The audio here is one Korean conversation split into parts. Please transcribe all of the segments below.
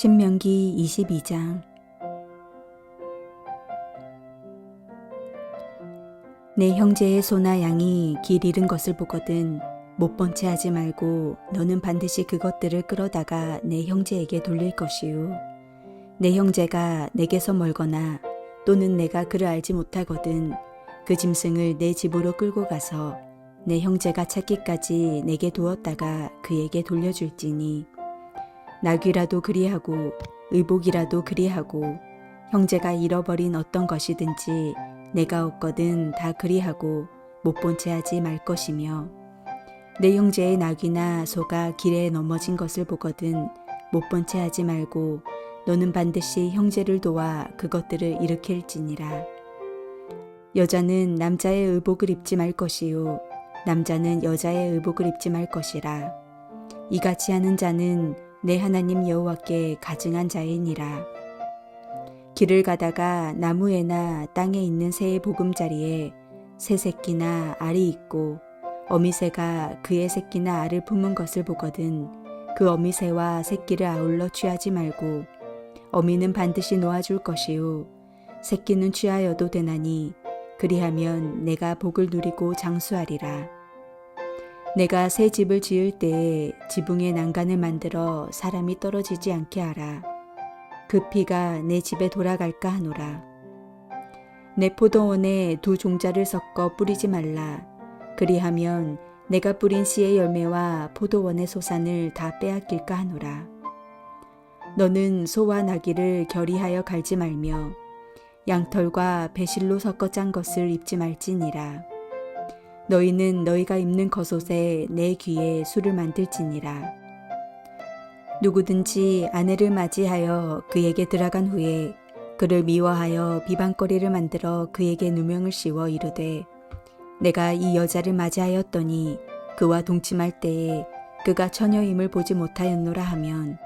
신명기 22장. 내 형제의 소나 양이 길 잃은 것을 보거든 못 본 채 하지 말고 너는 반드시 그것들을 끌어다가 내 형제에게 돌릴 것이요 내 형제가 내게서 멀거나 또는 내가 그를 알지 못하거든 그 짐승을 내 집으로 끌고 가서 내 형제가 찾기까지 내게 두었다가 그에게 돌려줄지니 나귀라도 그리하고 의복이라도 그리하고 형제가 잃어버린 어떤 것이든지 내가 얻거든 다 그리하고 못 본 채 하지 말 것이며 내 형제의 나귀나 소가 길에 넘어진 것을 보거든 못 본 채 하지 말고 너는 반드시 형제를 도와 그것들을 일으킬지니라. 여자는 남자의 의복을 입지 말 것이요 남자는 여자의 의복을 입지 말 것이라. 이같이 하는 자는 내 하나님 여호와께 가증한 자이니라. 길을 가다가 나무에나 땅에 있는 새의 보금자리에 새 새끼나 알이 있고 어미새가 그의 새끼나 알을 품은 것을 보거든 그 어미새와 새끼를 아울러 취하지 말고 어미는 반드시 놓아줄 것이요 새끼는 취하여도 되나니 그리하면 내가 복을 누리고 장수하리라. 내가 새 집을 지을 때에 지붕에 난간을 만들어 사람이 떨어지지 않게 하라. 그 피가 내 집에 돌아갈까 하노라. 내 포도원에 두 종자를 섞어 뿌리지 말라. 그리하면 내가 뿌린 씨의 열매와 포도원의 소산을 다 빼앗길까 하노라. 너는 소와 나귀를 결의하여 갈지 말며 양털과 배실로 섞어 짠 것을 입지 말지니라. 너희는 너희가 입는 겉옷에 내 귀에 술을 만들지니라. 누구든지 아내를 맞이하여 그에게 들어간 후에 그를 미워하여 비방거리를 만들어 그에게 누명을 씌워 이르되 내가 이 여자를 맞이하였더니 그와 동침할 때에 그가 처녀임을 보지 못하였노라 하면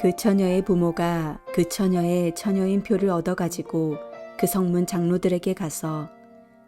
그 처녀의 부모가 그 처녀의 처녀인 표를 얻어가지고 그 성문 장로들에게 가서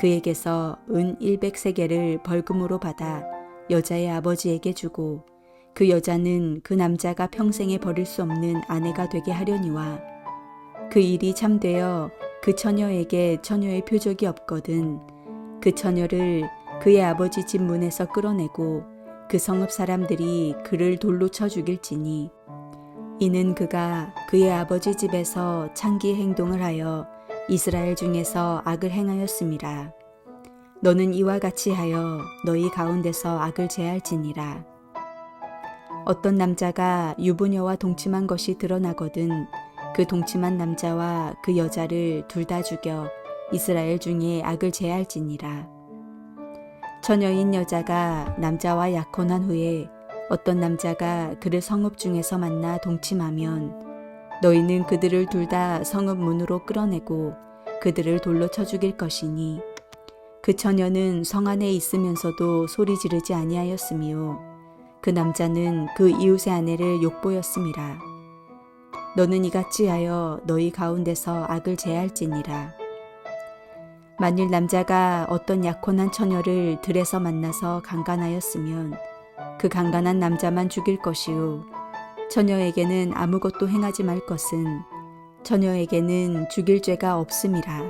그에게서 은 100세겔을 벌금으로 받아 여자의 아버지에게 주고 그 여자는 그 남자가 평생에 버릴 수 없는 아내가 되게 하려니와 그 일이 참되어 그 처녀에게 처녀의 표적이 없거든 그 처녀를 그의 아버지 집 문에서 끌어내고 그 성읍 사람들이 그를 돌로 쳐 죽일지니 이는 그가 그의 아버지 집에서 창기 행동을 하여 이스라엘 중에서 악을 행하였음이라. 너는 이와 같이 하여 너희 가운데서 악을 제할지니라. 어떤 남자가 유부녀와 동침한 것이 드러나거든 그 동침한 남자와 그 여자를 둘 다 죽여 이스라엘 중에 악을 제할지니라. 처녀인 여자가 남자와 약혼한 후에 어떤 남자가 그를 성읍 중에서 만나 동침하면 너희는 그들을 둘 다 성읍 문으로 끌어내고 그들을 돌로 쳐 죽일 것이니 그 처녀는 성 안에 있으면서도 소리 지르지 아니하였으며 그 남자는 그 이웃의 아내를 욕보였음이라. 너는 이같이 하여 너희 가운데서 악을 제할지니라. 만일 남자가 어떤 약혼한 처녀를 들에서 만나서 강간하였으면 그 강간한 남자만 죽일 것이요 처녀에게는 아무것도 행하지 말 것은 처녀에게는 죽일 죄가 없음이라.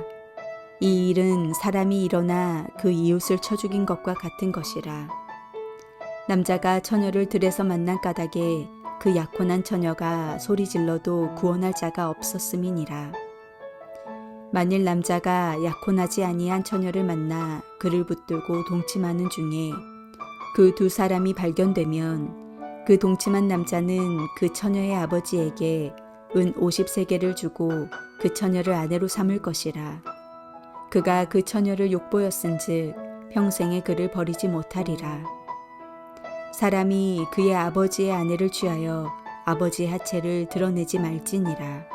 이 일은 사람이 일어나 그 이웃을 쳐 죽인 것과 같은 것이라. 남자가 처녀를 들에서 만난 까닭에 그 약혼한 처녀가 소리 질러도 구원할 자가 없었음이니라. 만일 남자가 약혼하지 아니한 처녀를 만나 그를 붙들고 동침하는 중에 그 두 사람이 발견되면 그 동침한 남자는 그 처녀의 아버지에게 은 50세계를 주고 그 처녀를 아내로 삼을 것이라. 그가 그 처녀를 욕보였은즉 평생에 그를 버리지 못하리라. 사람이 그의 아버지의 아내를 취하여 아버지 하체를 드러내지 말지니라.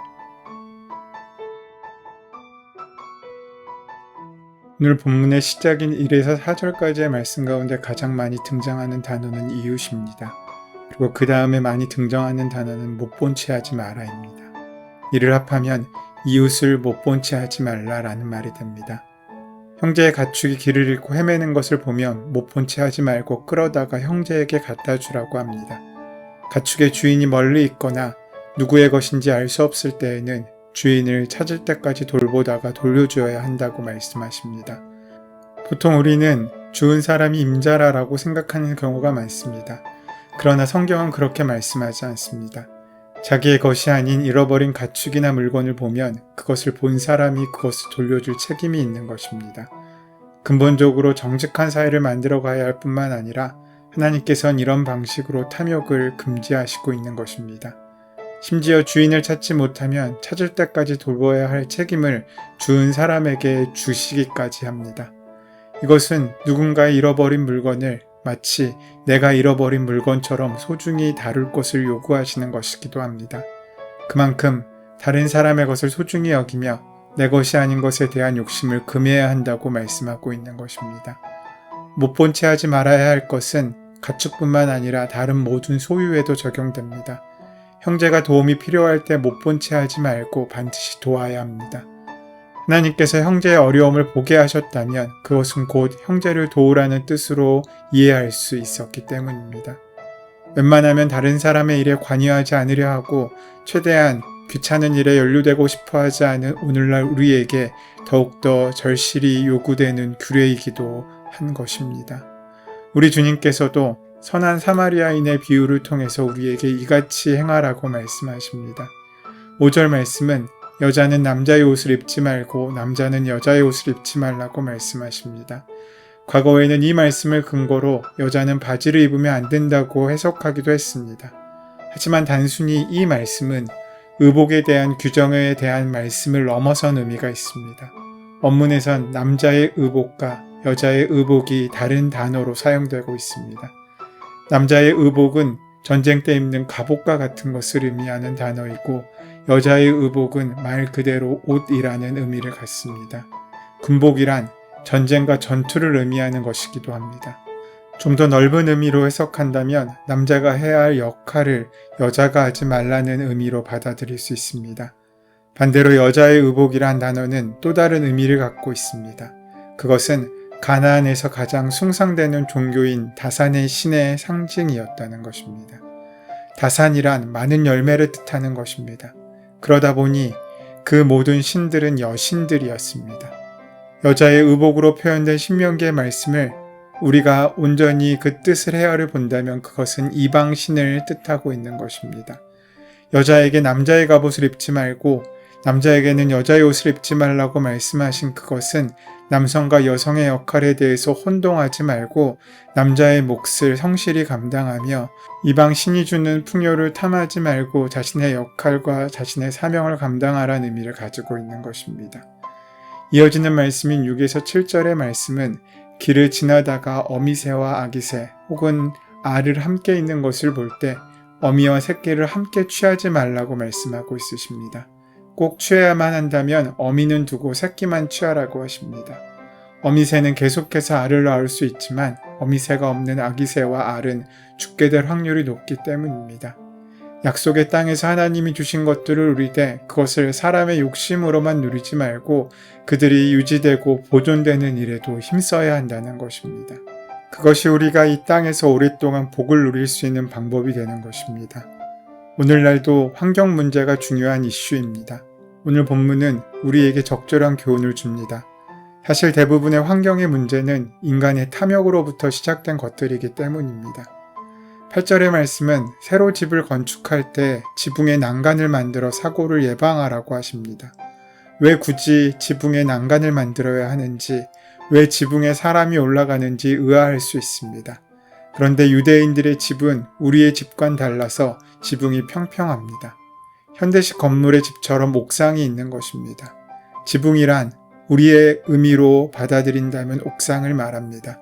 오늘 본문의 시작인 1에서 4절까지의 말씀 가운데 가장 많이 등장하는 단어는 이웃입니다. 그리고 그 다음에 많이 등장하는 단어는 못 본 채 하지 마라입니다. 이를 합하면 이웃을 못 본 채 하지 말라라는 말이 됩니다. 형제의 가축이 길을 잃고 헤매는 것을 보면 못 본 채 하지 말고 끌어다가 형제에게 갖다 주라고 합니다. 가축의 주인이 멀리 있거나 누구의 것인지 알 수 없을 때에는 주인을 찾을 때까지 돌보다가 돌려주어야 한다고 말씀하십니다. 보통 우리는 죽은 사람이 임자라라고 생각하는 경우가 많습니다. 그러나 성경은 그렇게 말씀하지 않습니다. 자기의 것이 아닌 잃어버린 가축이나 물건을 보면 그것을 본 사람이 그것을 돌려줄 책임이 있는 것입니다. 근본적으로 정직한 사회를 만들어 가야 할 뿐만 아니라 하나님께서는 이런 방식으로 탐욕을 금지하시고 있는 것입니다. 심지어 주인을 찾지 못하면 찾을 때까지 돌봐야 할 책임을 주은 사람에게 주시기까지 합니다. 이것은 누군가의 잃어버린 물건을 마치 내가 잃어버린 물건처럼 소중히 다룰 것을 요구하시는 것이기도 합니다. 그만큼 다른 사람의 것을 소중히 여기며 내 것이 아닌 것에 대한 욕심을 금해야 한다고 말씀하고 있는 것입니다. 못 본 채 하지 말아야 할 것은 가축뿐만 아니라 다른 모든 소유에도 적용됩니다. 형제가 도움이 필요할 때 못 본 채 하지 말고 반드시 도와야 합니다. 하나님께서 형제의 어려움을 보게 하셨다면 그것은 곧 형제를 도우라는 뜻으로 이해할 수 있었기 때문입니다. 웬만하면 다른 사람의 일에 관여하지 않으려 하고 최대한 귀찮은 일에 연루되고 싶어 하지 않은 오늘날 우리에게 더욱더 절실히 요구되는 규례이기도 한 것입니다. 우리 주님께서도 선한 사마리아인의 비유를 통해서 우리에게 이같이 행하라고 말씀하십니다. 5절 말씀은 여자는 남자의 옷을 입지 말고 남자는 여자의 옷을 입지 말라고 말씀하십니다. 과거에는 이 말씀을 근거로 여자는 바지를 입으면 안 된다고 해석하기도 했습니다. 하지만 단순히 이 말씀은 의복에 대한 규정에 대한 말씀을 넘어선 의미가 있습니다. 원문에선 남자의 의복과 여자의 의복이 다른 단어로 사용되고 있습니다. 남자의 의복은 전쟁 때 입는 갑옷과 같은 것을 의미하는 단어이고 여자의 의복은 말 그대로 옷이라는 의미를 갖습니다. 군복이란 전쟁과 전투를 의미하는 것이기도 합니다. 좀 더 넓은 의미로 해석한다면 남자가 해야 할 역할을 여자가 하지 말라는 의미로 받아들일 수 있습니다. 반대로 여자의 의복이란 단어는 또 다른 의미를 갖고 있습니다. 그것은 가나안에서 가장 숭상되는 종교인 다산의 신의 상징이었다는 것입니다. 다산이란 많은 열매를 뜻하는 것입니다. 그러다 보니 그 모든 신들은 여신들이었습니다. 여자의 의복으로 표현된 신명기의 말씀을 우리가 온전히 그 뜻을 헤아려 본다면 그것은 이방 신을 뜻하고 있는 것입니다. 여자에게 남자의 갑옷을 입지 말고 남자에게는 여자의 옷을 입지 말라고 말씀하신 그것은 남성과 여성의 역할에 대해서 혼동하지 말고 남자의 몫을 성실히 감당하며 이방 신이 주는 풍요를 탐하지 말고 자신의 역할과 자신의 사명을 감당하라는 의미를 가지고 있는 것입니다. 이어지는 말씀인 6에서 7절의 말씀은 길을 지나다가 어미새와 아기새 혹은 알을 함께 있는 것을 볼 때 어미와 새끼를 함께 취하지 말라고 말씀하고 있으십니다. 꼭 취해야만 한다면 어미는 두고 새끼만 취하라고 하십니다. 어미새는 계속해서 알을 낳을 수 있지만 어미새가 없는 아기새와 알은 죽게 될 확률이 높기 때문입니다. 약속의 땅에서 하나님이 주신 것들을 누리되 그것을 사람의 욕심으로만 누리지 말고 그들이 유지되고 보존되는 일에도 힘써야 한다는 것입니다. 그것이 우리가 이 땅에서 오랫동안 복을 누릴 수 있는 방법이 되는 것입니다. 오늘날도 환경 문제가 중요한 이슈입니다. 오늘 본문은 우리에게 적절한 교훈을 줍니다. 사실 대부분의 환경의 문제는 인간의 탐욕으로부터 시작된 것들이기 때문입니다. 8절의 말씀은 새로 집을 건축할 때 지붕에 난간을 만들어 사고를 예방하라고 하십니다. 왜 굳이 지붕에 난간을 만들어야 하는지, 왜 지붕에 사람이 올라가는지 의아할 수 있습니다. 그런데 유대인들의 집은 우리의 집과는 달라서 지붕이 평평합니다. 현대식 건물의 집처럼 옥상이 있는 것입니다. 지붕이란 우리의 의미로 받아들인다면 옥상을 말합니다.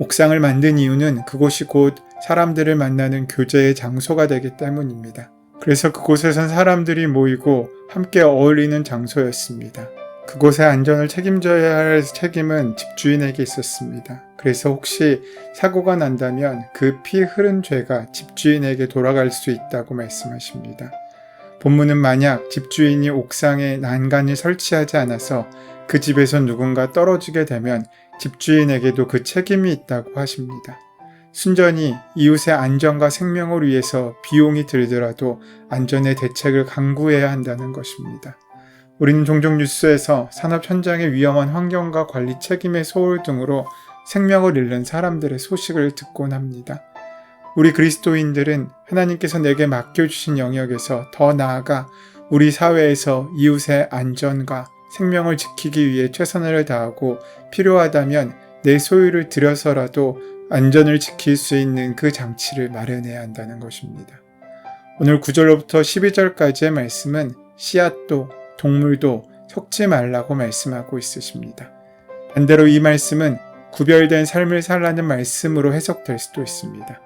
옥상을 만든 이유는 그곳이 곧 사람들을 만나는 교제의 장소가 되기 때문입니다. 그래서 그곳에선 사람들이 모이고 함께 어울리는 장소였습니다. 그곳의 안전을 책임져야 할 책임은 집주인에게 있었습니다. 그래서 혹시 사고가 난다면 그 피 흐른 죄가 집주인에게 돌아갈 수 있다고 말씀하십니다. 본문은 만약 집주인이 옥상에 난간을 설치하지 않아서 그 집에서 누군가 떨어지게 되면 집주인에게도 그 책임이 있다고 하십니다. 순전히 이웃의 안전과 생명을 위해서 비용이 들더라도 안전의 대책을 강구해야 한다는 것입니다. 우리는 종종 뉴스에서 산업 현장의 위험한 환경과 관리 책임의 소홀 등으로 생명을 잃는 사람들의 소식을 듣곤 합니다. 우리 그리스도인들은 하나님께서 내게 맡겨주신 영역에서 더 나아가 우리 사회에서 이웃의 안전과 생명을 지키기 위해 최선을 다하고 필요하다면 내 소유를 들여서라도 안전을 지킬 수 있는 그 장치를 마련해야 한다는 것입니다. 오늘 9절로부터 12절까지의 말씀은 씨앗도 동물도 섞지 말라고 말씀하고 있으십니다. 반대로 이 말씀은 구별된 삶을 살라는 말씀으로 해석될 수도 있습니다.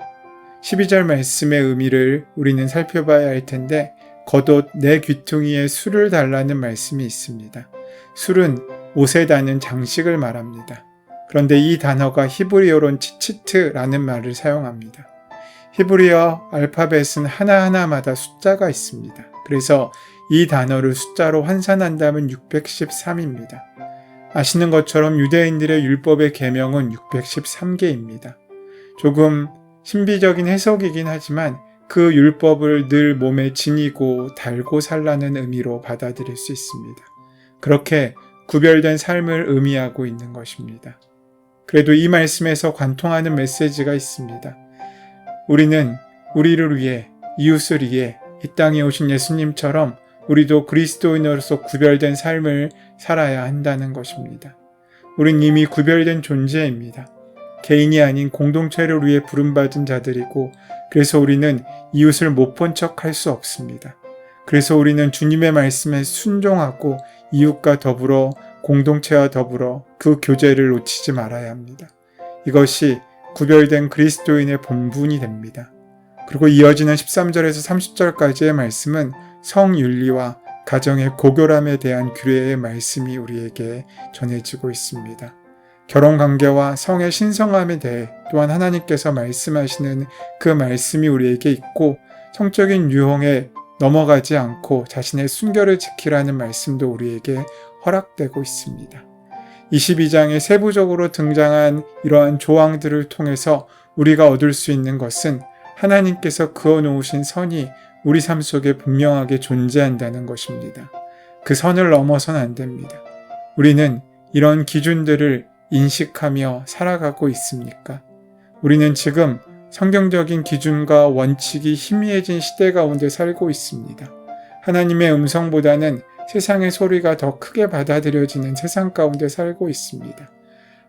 12절 말씀의 의미를 우리는 살펴봐야 할 텐데 겉옷 내 귀퉁이에 술을 달라는 말씀이 있습니다. 술은 옷에 다는 장식을 말합니다. 그런데 이 단어가 히브리어론 치치트라는 말을 사용합니다. 히브리어 알파벳은 하나하나마다 숫자가 있습니다. 그래서 이 단어를 숫자로 환산한다면 613입니다. 아시는 것처럼 유대인들의 율법의 계명은 613개입니다. 조금 신비적인 해석이긴 하지만 그 율법을 늘 몸에 지니고 달고 살라는 의미로 받아들일 수 있습니다. 그렇게 구별된 삶을 의미하고 있는 것입니다. 그래도 이 말씀에서 관통하는 메시지가 있습니다. 우리는 우리를 위해, 이웃을 위해 이 땅에 오신 예수님처럼 우리도 그리스도인으로서 구별된 삶을 살아야 한다는 것입니다. 우린 이미 구별된 존재입니다. 개인이 아닌 공동체를 위해 부름받은 자들이고, 그래서 우리는 이웃을 못 본 척 할 수 없습니다. 그래서 우리는 주님의 말씀에 순종하고 이웃과 더불어 공동체와 더불어 그 교제를 놓치지 말아야 합니다. 이것이 구별된 그리스도인의 본분이 됩니다. 그리고 이어지는 13절에서 30절까지의 말씀은 성윤리와 가정의 고결함에 대한 규례의 말씀이 우리에게 전해지고 있습니다. 결혼 관계와 성의 신성함에 대해 또한 하나님께서 말씀하시는 그 말씀이 우리에게 있고 성적인 유형에 넘어가지 않고 자신의 순결을 지키라는 말씀도 우리에게 허락되고 있습니다. 22장에 세부적으로 등장한 이러한 조항들을 통해서 우리가 얻을 수 있는 것은 하나님께서 그어 놓으신 선이 우리 삶 속에 분명하게 존재한다는 것입니다. 그 선을 넘어선 안 됩니다. 우리는 이런 기준들을 인식하며 살아가고 있습니까? 우리는 지금 성경적인 기준과 원칙이 희미해진 시대 가운데 살고 있습니다. 하나님의 음성보다는 세상의 소리가 더 크게 받아들여지는 세상 가운데 살고 있습니다.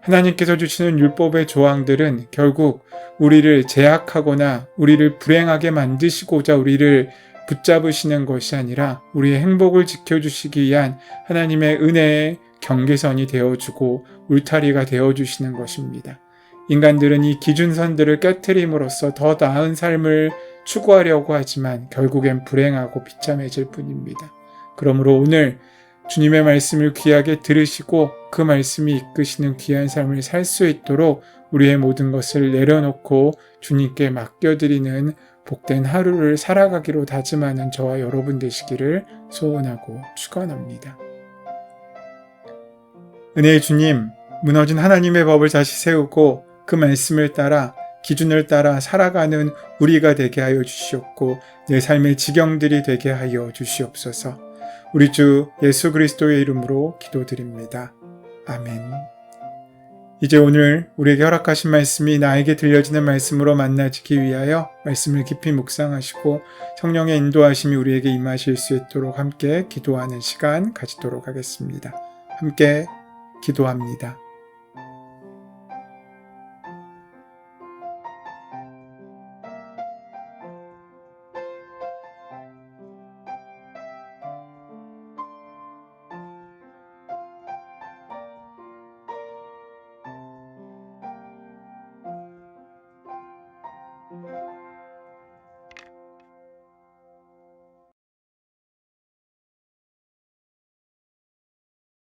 하나님께서 주시는 율법의 조항들은 결국 우리를 제약하거나 우리를 불행하게 만드시고자 우리를 붙잡으시는 것이 아니라 우리의 행복을 지켜주시기 위한 하나님의 은혜의 경계선이 되어주고 울타리가 되어주시는 것입니다. 인간들은 이 기준선들을 깨뜨림으로써 더 나은 삶을 추구하려고 하지만 결국엔 불행하고 비참해질 뿐입니다. 그러므로 오늘 주님의 말씀을 귀하게 들으시고 그 말씀이 이끄시는 귀한 삶을 살 수 있도록 우리의 모든 것을 내려놓고 주님께 맡겨드리는 복된 하루를 살아가기로 다짐하는 저와 여러분 되시기를 소원하고 축원합니다. 은혜의 주님, 무너진 하나님의 법을 다시 세우고 그 말씀을 따라 기준을 따라 살아가는 우리가 되게 하여 주시옵고 내 삶의 지경들이 되게 하여 주시옵소서. 우리 주 예수 그리스도의 이름으로 기도드립니다. 아멘. 이제 오늘 우리에게 허락하신 말씀이 나에게 들려지는 말씀으로 만나지기 위하여 말씀을 깊이 묵상하시고 성령의 인도하심이 우리에게 임하실 수 있도록 함께 기도하는 시간 가지도록 하겠습니다. 함께 기도합니다.